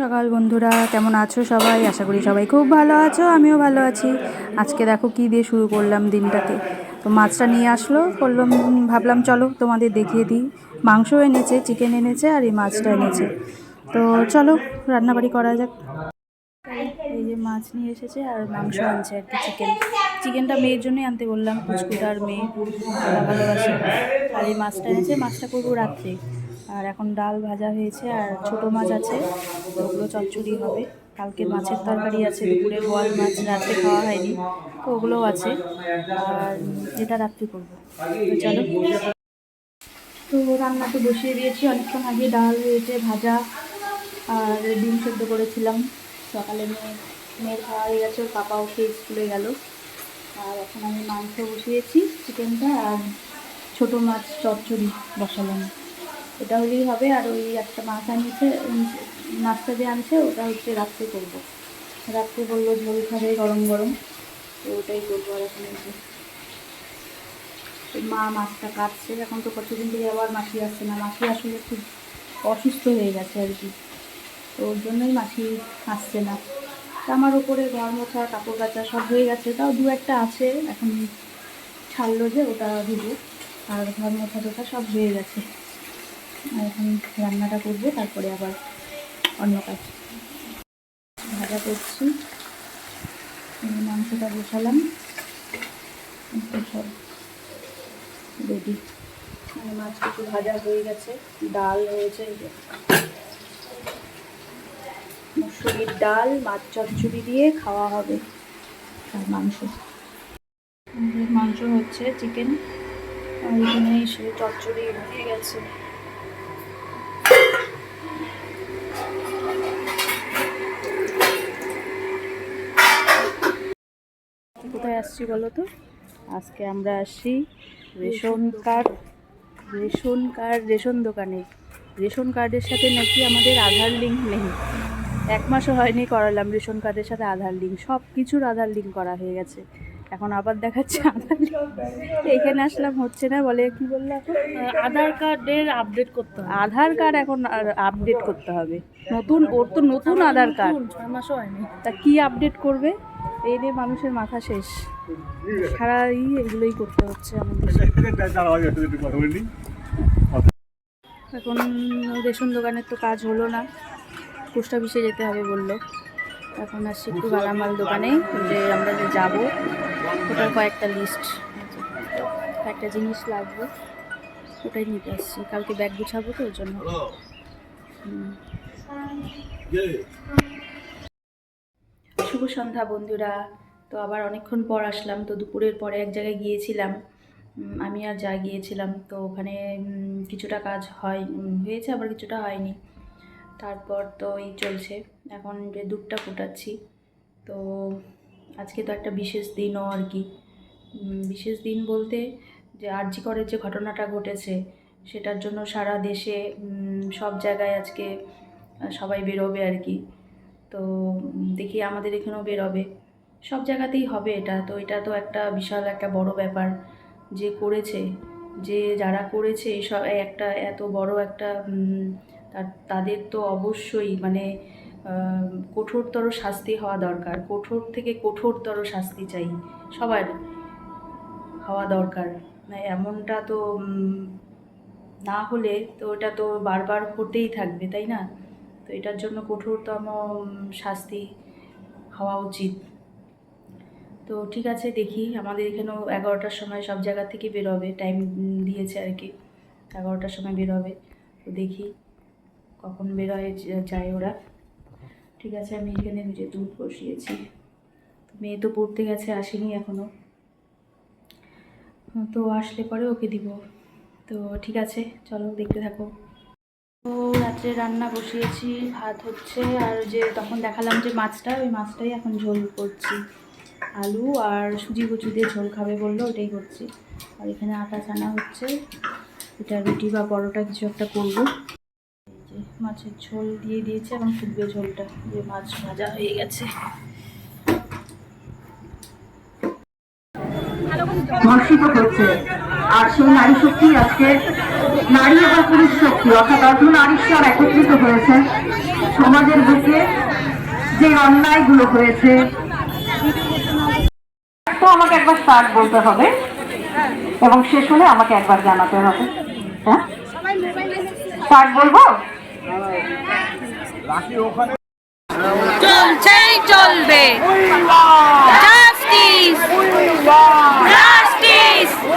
সকাল বন্ধুরা, কেমন আছো সবাই? আশা করি সবাই খুব ভালো আছো, আমিও ভালো আছি। আজকে দেখো কী দিয়ে শুরু করলাম দিনটাকে। তো মাছটা নিয়ে আসলো করলাম ভাবলাম চলো তোমাদের দেখিয়ে দিই। মাংস এনেছে চিকেন এনেছে, আর এই মাছটা এনেছে। তো চলো, রান্নাবাড়ি করা যাক। এই যে মাছ নিয়ে এসেছে আর মাংস আনছে আর কি চিকেন চিকেনটা মেয়ের জন্যই আনতে বললাম কুচকুটার মেয়ে। ভালোবাসে। আর এই মাছটা এনেছে, মাছটা করব রাত্রে। আর এখন ডাল ভাজা হয়েছে আর ছোট মাছ আছে ওগুলো চচ্চড়ি হবে। কালকে মাছের তরকারি আছে, দুপুরে বোয়াল মাছ, রাত্রে খাওয়া হয়নি, তো ওগুলোও আছে। আর এটা রাত্রে করব। তো চলো। তো রান্না তো বসিয়ে দিয়েছি, অনেকক্ষণ আগে ডাল হয়েছে ভাজা আর ডিম সেদ্ধ করেছিলাম। সকালে মেয়ে, মেয়ের খাওয়া হয়ে গেছে পাপাও খেয়ে স্কুলে গেল। আর এখন আমি মাংস বসিয়েছি, চিকেনটা আর ছোটো মাছ চচ্চড়ি বসালাম। এটা হলেই হবে, আর ওই একটা মাছ আনিয়েছে নাস্তা মাছটা যে আনছে, ওটা হচ্ছে রাত্রে করব। রাত্রে বলল ঝোল খাবে, গরম গরম। তো ওটাই করব আর এখন মা মাছটা কাটছে, এখন তো কতদিন থেকে আবার মাছি আসছে না। মাছি আসলে খুব অসুস্থ হয়ে গেছে আর কি। তো ওর জন্যই মাছি আসছে না। আমার ওপরে ঘর মোছা, কাপড় কাচা সব হয়ে গেছে। তাও দু একটা আছে, এখন ছাড়লো যে ওটা দিব আর ঘর মোছা টোছা সব হয়ে গেছে। এখন রান্নাটা করব, তারপরে আবার অন্য কাজ। ভাজা করছি। মাংসটা বসালাম। সব রেডি মাছ কিছু ভাজা হয়ে গেছে। ডাল হয়েছে। মুসুরির ডাল, মাছ চচ্চড়ি দিয়ে খাওয়া হবে আর মাংস। মাংস হচ্ছে চিকেন আর এখানে চচ্চড়ি হয়ে গেছে। কোথায় আসছি বলো তো? আজকে আমরা আসছি ration card ration card ration দোকানে। রেশন কার্ডের সাথে নাকি আমাদের আধার লিঙ্ক নেই। এক মাসও হয়নি করালাম রেশন কার্ডের সাথে আধার লিঙ্ক। সব কিছুর আধার লিঙ্ক করা হয়ে গেছে। এখন আবার দেখাচ্ছে আধার লিঙ্ক। এখানে আসলাম হচ্ছে না বলে কি বলল আধার কার্ডের আপডেট করতে হবে। আধার কার্ড এখন আপডেট করতে হবে। নতুন ওর তো নতুন আধার কার্ড। ছয় মাসও হয়নি। তা কি আপডেট করবে? এই নিয়ে মানুষের মাথা শেষ। সারাই এগুলোই করতে হচ্ছে আমাদের এখন রেশন দোকানের তো কাজ হলো না। পোস্ট অফিসে যেতে হবে বলল। এখন আসছি একটু গালামাল দোকানে, যে আমরা যে যাব, ওটার কয়েকটা লিস্ট একটা জিনিস লাগবে, ওটাই নিতে আসছি। কালকে ব্যাগ গুছাবো তো ওর জন্য। শুভ সন্ধ্যা, বন্ধুরা। তো আবার অনেকক্ষণ পর আসলাম, তো দুপুরের পরে এক জায়গায় গিয়েছিলাম। আমি আর যা গিয়েছিলাম, তো ওখানে কিছুটা কাজ হয় হয়েছে, আবার কিছুটা হয়নি। তারপর তো এই চলছে। এখন যে দুধটা ফুটাচ্ছি, তো আজকে তো একটা বিশেষ দিনও আর কি। বিশেষ দিন বলতে যে আরজি করের যে ঘটনাটা ঘটেছে, সেটার জন্য সারা দেশে সব জায়গায় আজকে সবাই বেরোবে আর কি। তো দেখি আমাদের এখানেও বেরোবে। সব জায়গাতেই হবে এটা। তো এটা তো একটা বিশাল একটা বড় ব্যাপার যে করেছে। যে যারা করেছে এই একটা এত বড় একটা তাদের তো অবশ্যই মানে কঠোরতর শাস্তি হওয়া দরকার। কঠোর থেকে কঠোরতর শাস্তি চাই। সবার হওয়া দরকার। মানে এমনটা তো না হলে তো এটা তো বারবার হতেই থাকবে, তাই না? তো এটার জন্য কঠোরতম শাস্তি হওয়া উচিত। তো ঠিক আছে, দেখি। আমাদের এখানেও এগারোটার সময় সব জায়গা থেকে বেরোবে। টাইম দিয়েছে আর কি। এগারোটার সময় বেরোবে। তো দেখি কখন বেরোয় যায় ওরা। ঠিক আছে, আমি এখানে যে দুধ বসিয়েছি। মেয়ে তো পড়তে গেছে, আসেনি এখনও তো আসলে পরে ওকে দিব। তো ঠিক আছে, চলো দেখতে থাকো। তো রাত্রে রান্না বসিয়েছি, ভাত হচ্ছে আর যে তখন দেখালাম যে মাছটা, ওই মাছটাই এখন ঝোল করছি। আলু আর সুজি কুচু দিয়ে ঝোল খাবে বলল ওটাই করছি। আর এখানে আটা ছানা হচ্ছে, এটা রুটি বা পরোটা কিছু একটা করব। মাছের ঝোল দিয়ে দিয়েছে, এখন ফুটবে ঝোলটা, যে মাছ ভাজা হয়ে গেছে। আর সেই নারী শক্তি আজকে নারী এবং পুরুষ শক্তি অর্থাৎ অর্ধ নারীশ্বর একত্রিত হয়েছে সমাজের বুকে যে অন্যায়গুলো হয়েছে। তো আমাকে একবার স্টার্ট বলতে হবে এবং শেষ হলে আমাকে একবার জানাতে হবে। হ্যাঁ? স্টার্ট বলব? চলছেই চলবে। Justice